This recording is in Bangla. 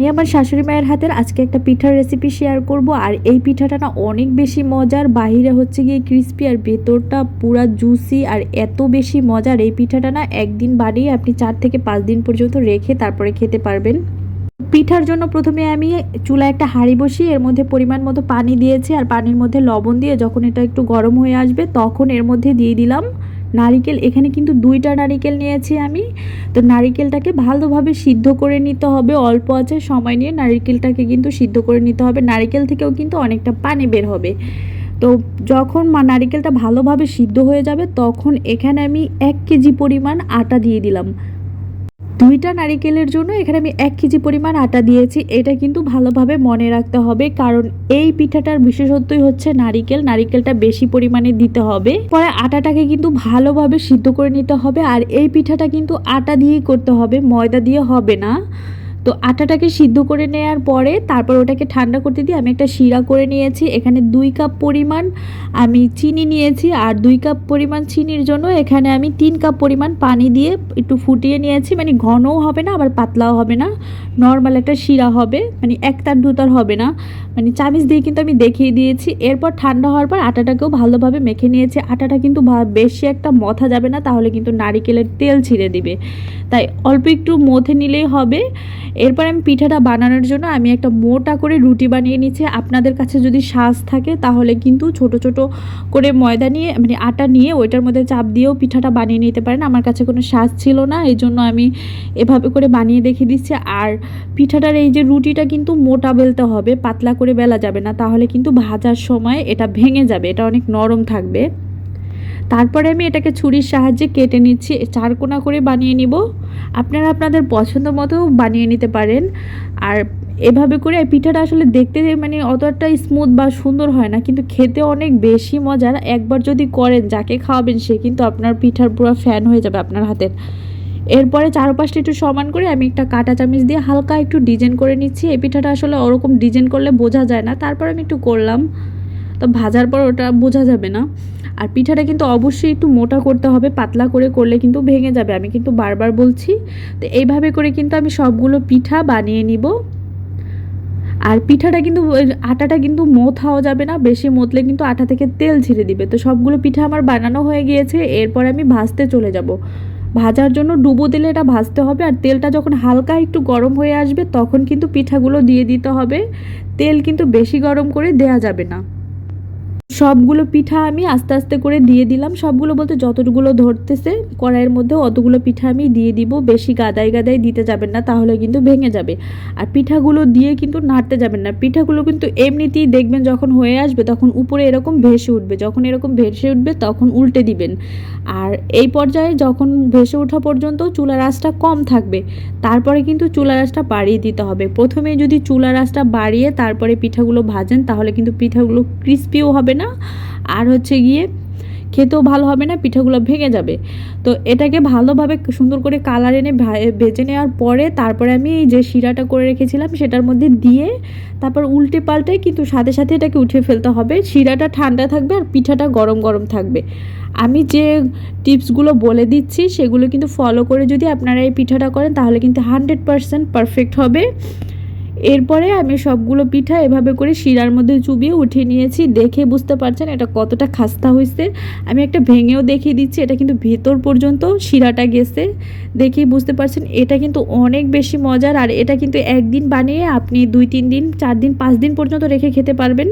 আমি আমার শাশুড়ি মায়ের হাতের আজকে একটা পিঠার রেসিপি শেয়ার করব, আর এই পিঠাটা না অনেক বেশি মজার। বাহিরে হচ্ছে গিয়ে ক্রিস্পি আর ভেতরটা পুরা জুসি আর এত বেশি মজার। এই পিঠাটা না একদিন বানিয়ে আপনি চার থেকে পাঁচ দিন পর্যন্ত রেখে তারপরে খেতে পারবেন। পিঠার জন্য প্রথমে আমি চুলায় একটা হাঁড়ি বসিয়ে এর মধ্যে পরিমাণ মতো পানি দিয়েছি, আর পানির মধ্যে লবণ দিয়ে যখন এটা একটু গরম হয়ে আসবে তখন এর মধ্যে দিয়ে দিলাম নারিকেল, এখানে কিন্তু দুইটা নারিকেল নিয়েছি আমি। তো নারিকেলটাকে ভালোভাবে সিদ্ধ করে নিতে হবে। অল্প আছে, সময় নিয়ে নারিকেলটাকে কিন্তু সিদ্ধ করে নিতে হবে। নারিকেল থেকেও কিন্তু অনেকটা পানি বের হবে। তো যখন মা নারিকেলটা ভালোভাবে সিদ্ধ হয়ে যাবে, তখন এখানে আমি এক কেজি পরিমাণ আটা দিয়ে দিলাম। দুইটা নারিকেলের জন্য এখানে আমি এক কেজি পরিমাণ আটা দিয়েছি। এটা কিন্তু ভালোভাবে মনে রাখতে হবে, কারণ এই পিঠাটার বিশেষত্বই হচ্ছে নারিকেল। নারিকেলটা বেশি পরিমাণে দিতে হবে। পরে আটাটাকে কিন্তু ভালোভাবে সিদ্ধ করে নিতে হবে, আর এই পিঠাটা কিন্তু আটা দিয়েই করতে হবে, ময়দা দিয়ে হবে না। তো আটাটাকে সিদ্ধ করে নেওয়ার পরে তারপর ওটাকে ঠান্ডা করতে দিয়ে আমি একটা শিরা করে নিয়েছি। এখানে দুই কাপ পরিমাণ আমি চিনি নিয়েছি আর দুই কাপ পরিমাণ চিনির জন্য এখানে আমি তিন কাপ পরিমাণ পানি দিয়ে একটু ফুটিয়ে নিয়েছি। মানে ঘনও হবে না, আবার পাতলাও হবে না। নর্মাল একটা শিরা হবে মানে একতার দুতার হবে না। মানে চামিচ দিয়ে কিন্তু আমি দেখিয়ে দিয়েছি। এরপর ঠান্ডা হওয়ার পর আটাটাকেও ভালোভাবে মেখে নিয়েছি। আটাটা কিন্তু বেশি একটা মথা যাবে না, তাহলে কিন্তু নারিকেলের তেল ছিঁড়ে দিবে। তাই অল্প একটু মথে নিলেই হবে। এরপর আমি পিঠাটা বানানোর জন্য আমি একটা মোটা করে রুটি বানিয়ে নিচ্ছি। আপনাদের কাছে যদি সাজ থাকে তাহলে কিন্তু ছোট ছোট করে ময়দা নিয়ে মানে আটা নিয়ে ওইটার মধ্যে চাপ দিয়েও পিঠাটা বানিয়ে নিতে পারেন। আমার কাছে কোনো সাজ ছিল না এই জন্য আমি এভাবে করে বানিয়ে দেখিয়ে দিচ্ছি। আর পিঠাটার এই যে রুটিটা কিন্তু মোটা বেলতে হবে, পাতলা করে বেলা যাবে না, তাহলে কিন্তু ভাজার সময় এটা ভেঙে যাবে, এটা অনেক নরম থাকবে। তারপরে আমি এটাকে ছুরির সাহায্যে কেটে নিচ্ছি চারকোনা করে বানিয়ে নিব। আপনারা আপনাদের পছন্দ মতো বানিয়ে নিতে পারেন। আর এভাবে করে পিঠাটা আসলে দেখতে মানে অতটা স্মুথ বা সুন্দর হয় না, কিন্তু খেতে অনেক বেশি মজার। একবার যদি করেন, যাকে খাওয়াবেন সে কিন্তু আপনার পিঠার পুরো ফ্যান হয়ে যাবে আপনার হাতের এরপরে চারপাশটা একটু সমান করে আমি একটা কাঁটা চামিচ দিয়ে হালকা একটু ডিজাইন করে নিচ্ছি। এই পিঠাটা আসলে ওরকম ডিজাইন করলে বোঝা যায় না। তারপর আমি একটু করলাম। তো ভাজার পর ওটা বোঝা যাবে না। আর পিঠাটা কিন্তু অবশ্যই একটু মোটা করতে হবে, পাতলা করে করলে কিন্তু ভেঙে যাবে। আমি কিন্তু বারবার বলছি, তো এইভাবে করে কিন্তু আমি সবগুলো পিঠা বানিয়ে নিব। আর পিঠাটা কিন্তু আটাটা কিন্তু মোথাও যাবে না, বেশি মতলে কিন্তু আটা থেকে তেল ছিঁড়ে দিবে। তো সবগুলো পিঠা আমার বানানো হয়ে গিয়েছে, এরপর আমি ভাজতে চলে যাব। ভাজার জন্য ডুবো দিলে এটা ভাজতে হবে, আর তেলটা যখন হালকা একটু গরম হয়ে আসবে, তখন কিন্তু পিঠাগুলো দিয়ে দিতে হবে। তেল কিন্তু বেশি গরম করে দেয়া যাবে না। সবগুলো পিঠা আমি আস্তে আস্তে করে দিয়ে দিলাম। সবগুলো বলতে যতগুলো ধরতেছে কড়াইয়ের মধ্যে অতগুলো পিঠা আমি দিয়ে দিব। বেশি গাদাই গাদাই দিতে যাবেন না, তাহলে কিন্তু ভেঙে যাবে। আর পিঠাগুলো দিয়ে কিন্তু নাড়তে যাবেন না। পিঠাগুলো কিন্তু এমনিতেই দেখবেন যখন হয়ে আসবে তখন উপরে এরকম ভেসে উঠবে। যখন এরকম ভেসে উঠবে তখন উল্টে দিবেন। আর এই পর্যায়ে যখন ভেসে ওঠা পর্যন্ত চুলার আঁচটা কম থাকবে, তারপরে কিন্তু চুলার আঁচটা বাড়িয়ে দিতে হবে। প্রথমে যদি চুলার আঁচটা বাড়িয়ে তারপরে পিঠাগুলো ভাজেন, তাহলে কিন্তু পিঠাগুলো ক্রিস্পিও হবে না আর হচ্ছে গিয়ে খেতেও ভালো হবে না, পিঠাগুলো ভেঙে যাবে। তো এটাকে ভালোভাবে সুন্দর করে কালার এনে ভেজে নেওয়ার পরে তারপরে আমি যে শিরাটা করে রেখেছিলাম, সেটার মধ্যে দিয়ে তারপর উল্টে পাল্টে কিন্তু সাথে সাথে এটাকে উঠে ফেলতে হবে। শিরাটা ঠান্ডা থাকবে আর পিঠাটা গরম গরম থাকবে। আমি যে টিপসগুলো বলে দিচ্ছি, সেগুলো কিন্তু ফলো করে যদি আপনারা এই পিঠাটা করেন, তাহলে কিন্তু হান্ড্রেড পারসেন্ট পারফেক্ট হবে। এরপরে আমি সবগুলো পিঠা এভাবে করে শিরার মধ্যে চুবিয়ে উঠিয়ে নিয়েছি। দেখে বুঝতে পারছেন এটা কতটা খাস্তা হয়েছে। আমি একটা ভেঙেও দেখিয়ে দিচ্ছি, এটা কিন্তু ভেতর পর্যন্ত শিরাটা গেছে। দেখেই বুঝতে পারছেন, এটা কিন্তু অনেক বেশি মজার। আর এটা কিন্তু একদিন বানিয়ে আপনি দুই, তিন দিন, চার দিন, পাঁচ দিন পর্যন্ত রেখে খেতে পারবেন।